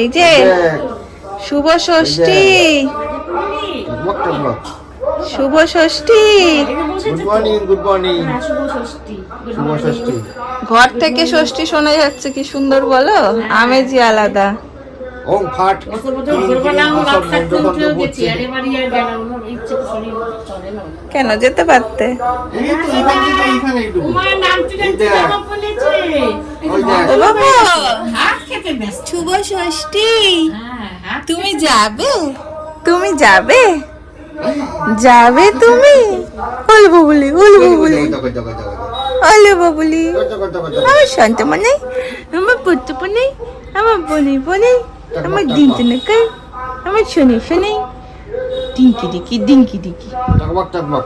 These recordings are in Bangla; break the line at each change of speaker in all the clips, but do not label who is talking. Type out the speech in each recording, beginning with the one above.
এই যে শুভ ষষ্ঠী। শুভ ষষ্ঠী।
শুভ
ঘর থেকে ষষ্ঠী শোনা যাচ্ছে কি সুন্দর বলো? আমেজি আলাদা।
ওম ফাট।
কেন যেতে পারতে? শুভ ষষ্ঠী।
হ্যাঁ
তুমি যাবে? তুমি যাবে? যাবে তুমি? ওল বাবুলি ওল বাবুলি। ওল বাবুলি।
দেখো।
আমার শান্ত মনে আমার পুত্র মনে আমার বনে বনে আমার দিনতে নাকাল আমার শনি শনি ডিঙ্কি ডিঙ্কি ডিঙ্কি ডিঙ্কি
টকবক টকবক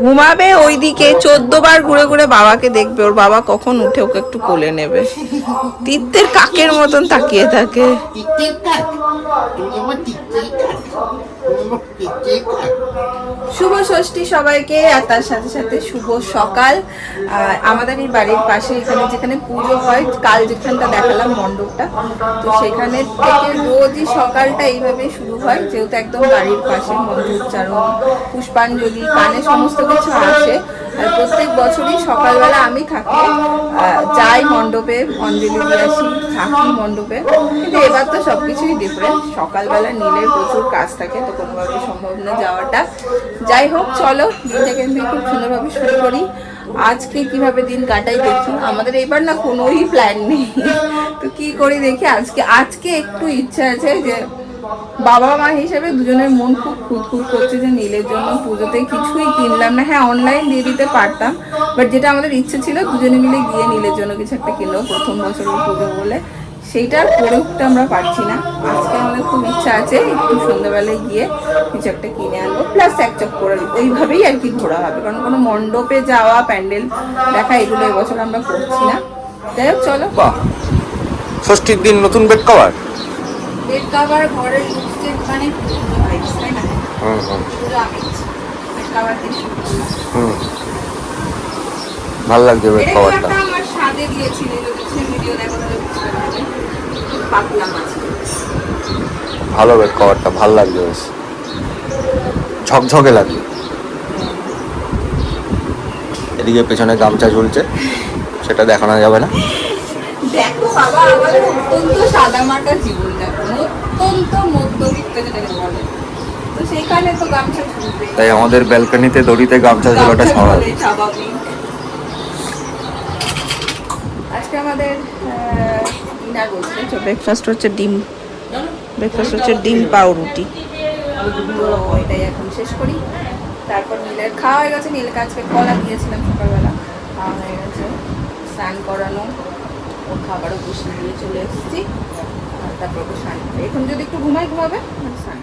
ঘুমাবে ওইদিকে চোদ্দ বার ঘুরে ঘুরে বাবাকে দেখবে। ওর বাবা কখন উঠে ওকে একটু কোলে নেবে। তিত্তের কাকের মতন তাকিয়ে থাকে। শুভ ষষ্ঠী সবাইকে, আর তার সাথে সাথে শুভ সকাল। আর আমাদের এই বাড়ির পাশে এখানে যেখানে পুজো হয়, কাল যেখানটা দেখালাম মণ্ডপটা, তো সেখানে থেকে রোজই সকালটা এইভাবে শুরু হয়, যেহেতু একদম বাড়ির পাশে মন্ত্র উচ্চারণ পুষ্পাঞ্জলি কানে সমস্ত কিছু আসে। আর প্রত্যেক বছরই সকালবেলা আমি থাকি যাই মণ্ডপে, অঞ্জলি দিয়ে আসি থাকি মণ্ডপে। কিন্তু এবার তো সবকিছুই ডিফারেন্ট সকালবেলা নিলে প্রচুর কাজ থাকে, তো কোনোভাবে সম্ভব না যাওয়াটা। যাই হোক, চলো দিনটা কিন্তু খুব সুন্দরভাবে শুরু করি। আজকে কীভাবে দিন কাটাই দেখি। আমাদের এবার না কোনোই প্ল্যান নেই। তো কি করি দেখি, আজকে আজকে একটু ইচ্ছা আছে যে বাবা মা হিসেবে দুজনের মন খুব খুঁতখুত করছে যে নীলের জন্য পুজোতে কিছুই কিনলাম না। হ্যাঁ অনলাইন দিয়ে দিতে পারতাম বাট যেটা আমাদের ইচ্ছে ছিল, দুজনে মিলে গিয়ে নীলের জন্য কিছু একটা কিনলো প্রথম বছরের পুজো বলে। সেইটা আর করে উঠতে আমরা পারছি না। আজকে আমাদের খুব ইচ্ছা আছে একটু সন্ধ্যাবেলায় গিয়ে কিছু একটা কিনে আনব প্লাস এক চক করে ওইভাবেই আর কি ঘোরা হবে কারণ কোনো মণ্ডপে যাওয়া প্যান্ডেল দেখা এগুলো এবছর আমরা করছি না। যাই হোক চলো।
ষষ্ঠীর দিন নতুন বেড কভার
বেড কাভার ঘরের মানে vibes, তাই না?
হুম হুম। হুম।
বুঝতে লাগছে পাতলা খাবারটা
ভালো বেড কভারটা ভালো লাগছে বেশ। ঝকঝকে লাগছে। এদিকে পেছনে গামছা ঝুলছে সেটা দেখানো যাবে না।
দেখো বাবা আমাদের অত্যন্ত সাদামাটা জীবনযাপন অত্যন্ত মধ্যবিত্ত যেটাকে বলে। তো সেখানে তো গামছা ঝুলবে।
তাই আমাদের ব্যালকনিতে দড়িতে গামছা ঝোলাটা স্বাভাবিক
ঝুলে স্বাভাবিক আজকে আমাদের ডিনার বলছে। ব্রেকফাস্ট হচ্ছে ডিম। ব্রেকফাস্ট হচ্ছে ডিম পাউরুটি। তো এটাই এখন শেষ করি। তারপর নীলের খাওয়া হয়ে গেছে। নীলকে আজকে কলা দিয়েছিলাম সকালবেলা। খাওয়া হয়ে গেছে। স্নান করানো। ওর খাবারও বসিয়ে দিয়ে চলে এসেছি। তারপর ওকে স্নান। এখন যদি একটু ঘুমাই ঘুমাবে স্নান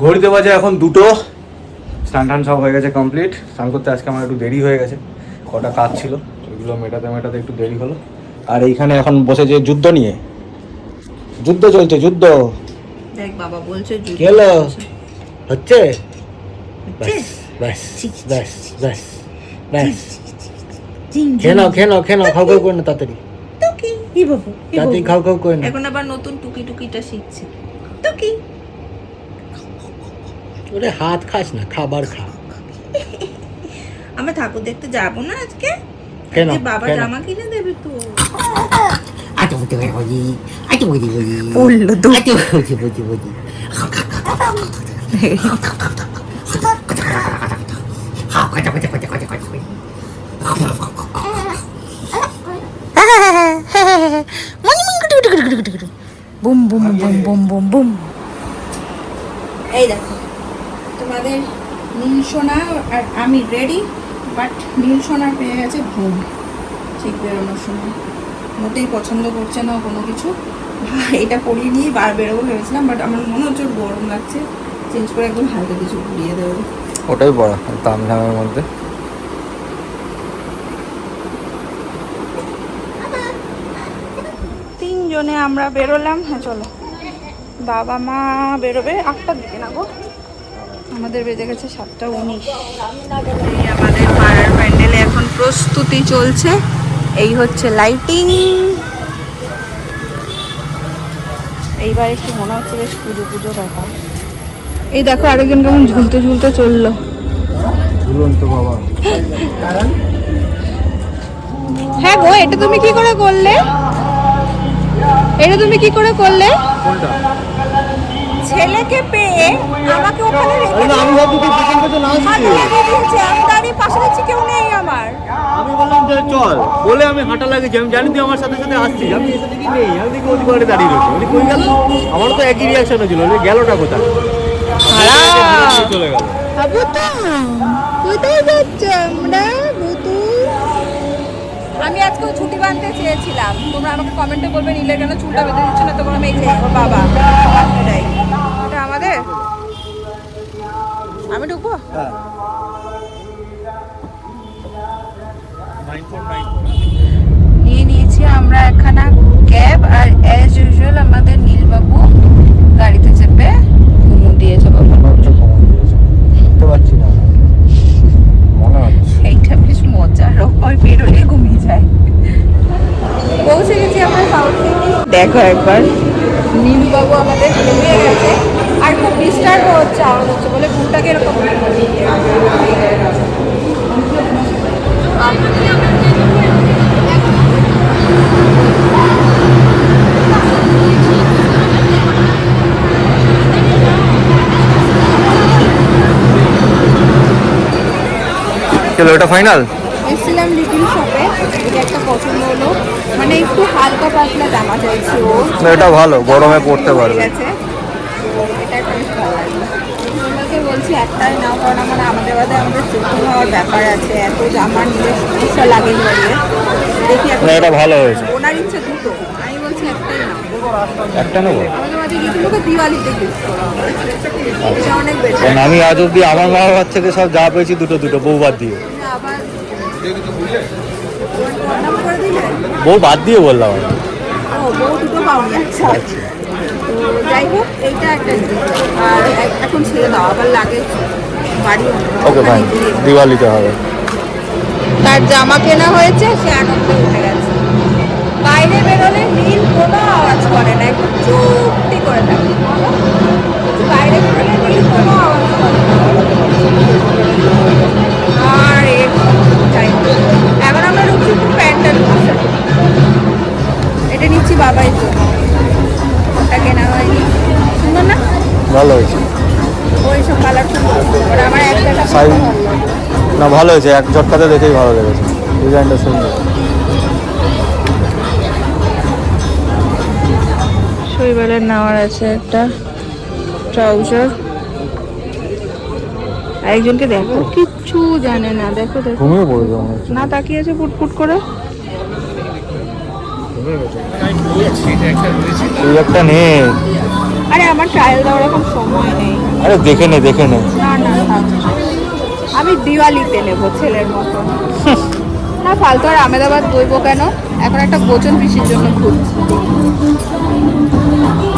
ঘড়িতে বাজে এখন দুটো। স্নান টান সব হয়ে গেছে কমপ্লিট স্নান করতে আজকে আমার একটু দেরি হয়ে গেছে। কটা কাজ ছিল ওইগুলো মেটাতে মেটাতে একটু দেরি হলো। আর এইখানে এখন বসে যে যুদ্ধ নিয়ে। যুদ্ধ চলছে যুদ্ধ।
দেখ বাবা বলছে যুদ্ধ চলছে।
হচ্ছে?
হচ্ছে?
ব্যাস ব্যাস ব্যাস ব্যাস খেয়ে নাও খেয়ে নাও খেয়ে নাও খাও খাও করে না তাড়াতাড়ি।
টুকি কি বাবু
তাড়াতাড়ি খাও খাও করে না।
এখন আবার নতুন টুকি টুকিটা শিখছে। টুকি।
ওরে হাত খাস না খাবার খা।
আমরা ঠাকুর দেখতে যাব না আজকে?
কেন?
বাবা জামা কিনে দেবে তো।
আচ্ছা পারি বলি আচ্ছা
তো
আচ্ছা
boom boom boom boom boom boom. এই দেখো। তোমাদের নীল সোনা আর আমি রেডি বাট নীল সোনা পেয়ে গেছে ঘুম। ঠিক বেরোনোর সময়। মোটেই পছন্দ করছে না কোনো কিছু। এটা পরিয়ে নিয়ে বার বেরোবো ভেবেছিলাম বাট আমার মনে হচ্ছে গরম লাগছে। চেঞ্জ করে একদম হালকা কিছু ঘুরিয়ে দেবো।
ওটাই পড়া তামঝামের মধ্যে।
তিনজনে আমরা বেরোলাম। হ্যাঁ চলো। বাবা মা বেরোবে আটটার দিকে না গো? আমাদের বেজে গেছে সাতটা উনিশ। এই আমাদের পাড়ার প্যান্ডেলে এখন প্রস্তুতি চলছে। এই হচ্ছে লাইটিং এইবার একটু মনে হচ্ছে বেশ পুজো পুজো ব্যাপার। এই দেখো আরেকজন কেমন ঝুলতে ঝুলতে চলল।
ঝুলন্ত বাবা।
হ্যাঁ গো এটা তুমি কি করে করলে? এটা তুমি কি করে করলে?
কোনটা?
ছেলেকে পেয়ে আমাকে ওখানে রেখে
আমি ভাবছি তুই পিছন পেছন আসছিস
আমি দাঁড়িয়ে পাশে দেখছি কেউ নেই আমার।
আমি বললাম যে চল বলে আমি হাঁটা লাগিয়েছি আমি জানি তুই আমার সাথে সাথে আসছিস আমি এসে দেখি নেই আমি দেখি ওদিকে ওখানে দাঁড়িয়ে রয়েছে। উনি কই গেল? আমার তো একই রিয়াকশন হয়েছিল ওই গেলটা কোথায়? চলে গেল।
বাবু কোথায় যাচ্ছ আমরা বুতু আমি আজকে ছুটি বাঁধতে চেয়েছিলাম। তোমরা আমাকে কমেন্টে বলবে নীলের কেন চুলটা বেঁধে দিচ্ছ না? তখন আমি এই যে বাবা। এটাই আমি ঢুকবো? নিয়ে নিয়েছি আমরা একখানা ক্যাব আর অ্যাজ ইউজুয়াল আমাদের নীলবাবু গাড়িতে চেপে ঘুমু দিয়েছে বাবা।
মনে হচ্ছে।
এইটা বেশ মজার বেরোলে ঘুমিয়ে যায়। পৌঁছে গেছি আমরা সাউথ দেখো একবার। নীলবাবু আমাদের ঘুমিয়ে গেছে। আর খুব ডিস্টার্ব হচ্ছে আওয়াজ হচ্ছে বলে ঘুমটাকে এরকম
চলো এটা ফাইনাল
এসেছিলাম লিটিল শপে এটা একটা পছন্দ হলো। মানে একটু হালকা পাতলা জামা চাইছি ও।
এটা ভালো, গরমে পরতে
হয়ে
পারবে।
গেছে। এটা একটা বেশ ভালো লাগল ওনাকে একটাই নাও কারণ আমার আমাদের বাদে আমাদের চুক্তি হওয়ার ব্যাপার আছে। এত জামা নিলে সমস্যা লাগে দেখি
এটা ভালো হয়েছে।
ওনার ইচ্ছে দুটো। আমি বলছি একটাই
একটা নেব?
বেশি
কারণ আমি আজ অব্দি আমার মা বাবার থেকে সব যা পেয়েছি দুটো দুটো বউ বাদ দিয়ে। বউ বাদ দিয়ে বললাম।
বউ দুটো পাওনি আচ্ছা। তো যাই হোক এইটা একটা জিনিস। আর এখন ছেড়ে দাও আবার লাগে বাড়ি
ওকে ফাইন দিওয়ালিতে হবে।
তার জামা কেনা হয়েছে সে আনন্দে উঠে গেছে। বাইরে বেরোলে নীল কোনো আওয়াজ করে না একটু চুপটি করে থাকে। বাইরে বেরোলে নীল কোনো আওয়াজ করে আর এ যাই হোক। এখন আমরা একটু প্যান্টাল এটা নিচ্ছি বাবাই জন্য ওটা কেনা হয়নি। সুন্দর না?
ভালো হয়েছে।
ওই সব কালার সুন্দর আমার একটা
Size- না ভালো হয়েছে। এক ঝটকাতে দেখেই ভালো লেগেছে। ডিজাইনটা সুন্দর।
শৈবালের নেওয়ার আছে একটা ট্রাউজার। একজনকে দেখো। কিচ্ছু জানে না। দেখো দেখো।
ঘুমিয়ে
না তাকিয়েছে ফুটফুট করে।
এই একটা নেই
আরে আমার ট্রায়াল দেওয়ার এখন সময় নেই।
আরে দেখে নে দেখে নে।
না না আমি দিওয়ালিতে নেব ছেলের মতো। না ফালতু আর আমেদাবাদ বইবো কেন? এখন একটা গোচন পিসির জন্য খুঁজছি।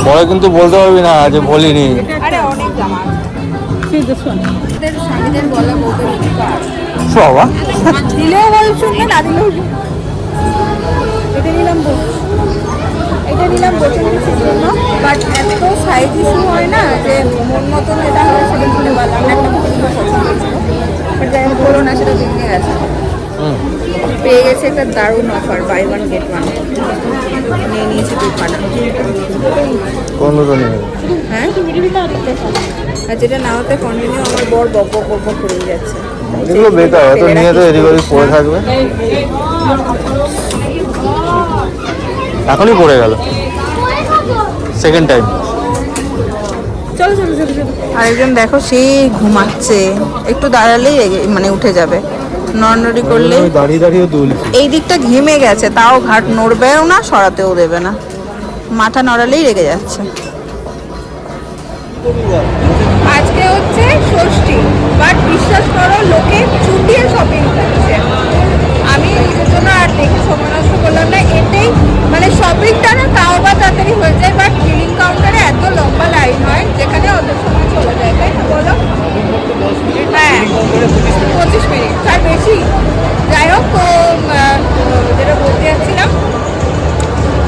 পরে কিন্তু বলতে পারবি না যে বলিনি।
আরে অনেক জামা স্বামীদের বলা বলতে
বাবা।
দিলেও বল শুনবে না দিলেও শুনবে। এটা নিলাম এটা নিলাম গোচন জন্য বাট এত সাইজ ইস্যু হয় না যে মন মতন এটা হয় সেটা কিনে পারলাম না একটা পছন্দ পছন্দ হয়েছিল। বাট যাই হোক বলো না সেটা ভেঙে গেছে। পেয়ে গেছে একটা দারুণ offer buy one get one নিয়ে নিয়েছি দুধ পানা।
কোন?
হ্যাঁ? আর যেটা না হতে কন্টিনিউ আমার বর বক বক বক করেই যাচ্ছে।
এগুলো বেকার হয়তো নিয়ে তো এদিক ওদিক পড়ে থাকবে। এখনই পড়ে গেল। সেকেন্ড টাইম
চলো চলো চলো চলো। আরেকজন দেখো সেই ঘুমাচ্ছে। একটু দাঁড়ালেই রেগে- মানে উঠে যাবে। নড়নড়ি করলে
দাঁড়িয়ে দাঁড়িয়ে তুলছি
এই দিকটা ঘেমে গেছে তাও ঘাট নড়বেও না সরাতেও দেবে না। মাথা নড়ালেই রেগে যাচ্ছে। আজকে হচ্ছে ষষ্ঠী বাট বিশ্বাস করো লোকে চুটিয়ে শপিং করছে। দেখে সময় নষ্ট করলাম না, এতেই মানে শপিংটা না তাও বা তাড়াতাড়ি হয়ে যায় বাট বিলিং কাউন্টারে এত লম্বা লাইন হয় যেখানে অত সময় চলে যায়, তাই না বলো? হ্যাঁ পঁচিশ মিনিট, তার বেশি। যাই হোক, তো যেটা বলতে যাচ্ছিলাম,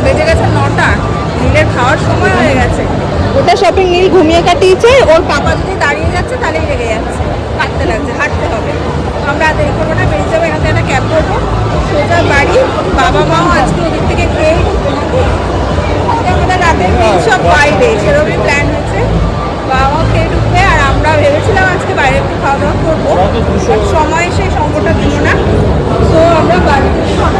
বেজে গেছে নটা, নীলের খাওয়ার সময় হয়ে গেছে। ওটা শপিং নীল ঘুমিয়ে কাটিয়েছে, ওর পাপা যদি দাঁড়িয়ে যাচ্ছে, তাহলেই রেগে যাচ্ছে কাটতে লাগছে, হাঁটতে হবে। আমরা দেরি করব না, বেরিয়ে যাব, এখান থেকে একটা ক্যাব করব। সোজা বাড়ি বাবা মাও আজকে ওদিক থেকে খেয়ে আমাদের রাতের মেয়ে সব বাইরে সেরকমই প্ল্যান হয়েছে বাবা মাও খেয়ে ঢুকবে আর আমরা ভেবেছিলাম আজকে বাইরে একটু খাওয়া দাওয়া করব। সময় সেই সঙ্গটা দিল না। তো আমরা বাড়িতে খাওয়া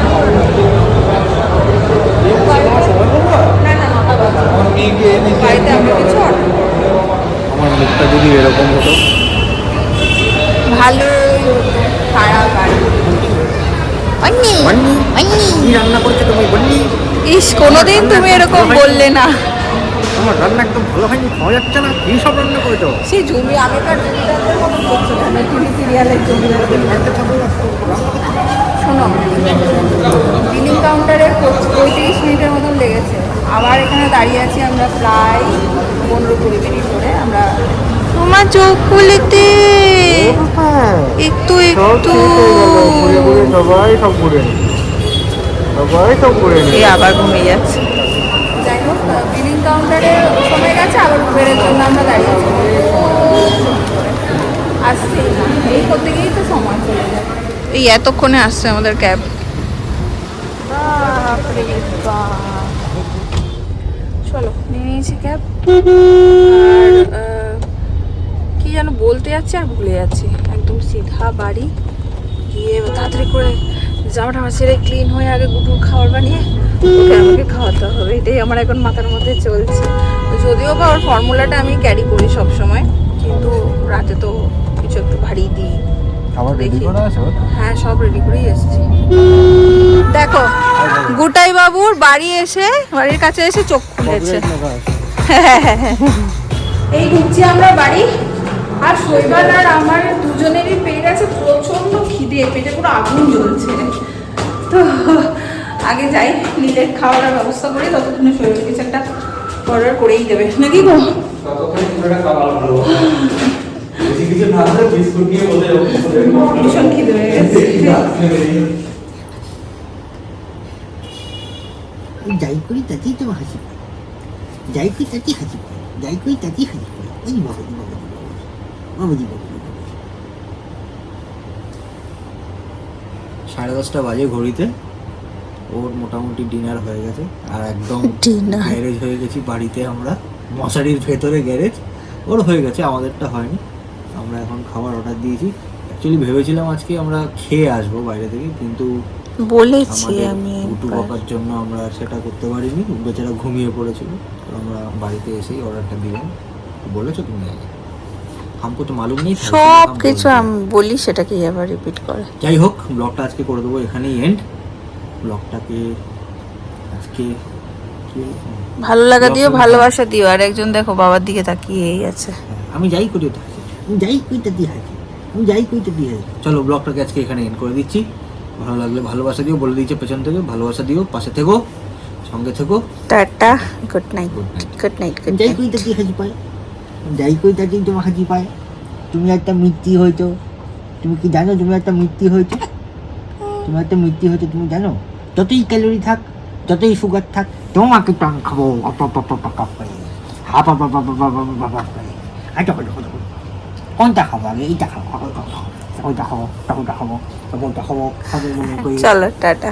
যাচ্ছে না কি সব রান্না করেছ?
সেই জমি আগেকার জমিদারদের মতো করছ কেন? টিভি সিরিয়ালের জমিদারদের। শোনো বিলিং কাউন্টারে পঁয়ত্রিশ মিনিটের মতন লেগেছে। আবার এখানে দাঁড়িয়ে আছি আমরা প্রায় পনেরো কুড়ি মিনিট করে আমরা তোমার চোখ খুলেতে। একটু একটু।
সবাই সব ঘুরে সবাই সব ঘুরে
এই আবার ঘুমিয়ে যাচ্ছে। কাউন্টারে সময় গেছে আবার উবেরের জন্য আমরা দাঁড়িয়ে আছি। আসছে এই করতে গিয়েই তো সময় চলে যায়। এই এতক্ষণে আসছে আমাদের ক্যাব। চলো নিয়ে নিয়েছি ক্যাব। আর কি যেন বলতে যাচ্ছি আর ভুলে যাচ্ছি। একদম সিধা বাড়ি। গিয়ে তাড়াতাড়ি করে জামা টামা ছেড়ে ক্লিন হয়ে আগে গুটুর খাবার বানিয়ে ওকে আমাকে খাওয়াতে হবে এটাই আমার এখন মাথার মধ্যে চলছে। যদিও বা ওর ফর্মুলাটা আমি ক্যারি করি সব সময় কিন্তু রাতে তো কিছু একটু ভারী দিই? হ্যাঁ সব রেডি করেই এসেছি। দেখো গুটাই বাবুর বাড়ি এসে বাড়ির কাছে এসে চোখ খুলেছে। এই ঢুকছি আমরা বাড়ি আর শৈবাল আর আমার দুজনেরই পেট আছে প্রচণ্ড খিদে পেটে পুরো আগুন জ্বলছে। তো আগে যাই নীলের খাওয়ার ব্যবস্থা করি ততক্ষণে শৈবাল কিছু একটা অর্ডার করেই দেবে। নাকি গো? ভীষণ খিদে হয়ে গেছে।
যাই করি তাতেই তো হাসি পায়। যাই করি তাতেই হাসি পায়। যাই করি তাতেই হাসি পায়। ওই বাবাজি। বাবাজি বাবাজি বাবাজি।
সাড়ে দশটা বাজে ঘড়িতে। ওর মোটামুটি ডিনার হয়ে গেছে। আর একদম গ্যারেজ হয়ে গেছি বাড়িতে আমরা। মশারির ভেতরে গ্যারেজ ওর হয়ে গেছে আমাদেরটা হয়নি। আমরা এখন খাবার অর্ডার দিয়েছি। অ্যাকচুয়ালি ভেবেছিলাম আজকে আমরা খেয়ে আসব বাইরে থেকে কিন্তু
বলেছি আমি একটু
বাবার জন্য আমরা সেটা করতে পারিনি। বেচারা ঘুমিয়ে পড়েছিল আমরা বাড়িতে এসেই অর্ডারটা দিলাম। বলেছ তুমি আগে। তো মালুম নেই
সব কিছু আমি বলি সেটাকে আবার রিপিট করে।
যাই হোক ব্লগটা আজকে করে দেবো এখানেই এন্ড ব্লগটাকে আজকে
ভালো লাগা দিও ভালোবাসা দিও। আর একজন দেখো বাবার দিকে তাকিয়েই আছে।
আমি যাই করি ওটা আমি যাই করি তাতে হাসি আমি যাই করি তাতে হাসি চলো ব্লগটাকে আজকে এখানে এন্ড করে দিচ্ছি। ভালো লাগলে ভালোবাসা দিও বলে দিচ্ছে পেছন থেকে। ভালোবাসা দিও পাশে থেকো সঙ্গে থেকো।
Tata good night
Good night.
Good night
যাই
নাইট
করি তাতেই হাসি পায়। যাই করি তাতেই তোমার হাসি পায়। তুমি একটা মৃত্যু হয়েছো। তুমি কি জানো? তুমি একটা মৃত্যু হয়েছো। তুমি একটা মৃত্যু হয়েছো তুমি জানো? যতই ক্যালোরি থাক যতই সুগার থাক তোমাকে টান খাব আপ আপ আপ আপ আপ আচ্ছা কোনটা খাব আগে এইটা খাব ওইটা খাব তখনটা খাব তখনটা খাব খাব মনে করি
চলো টাটা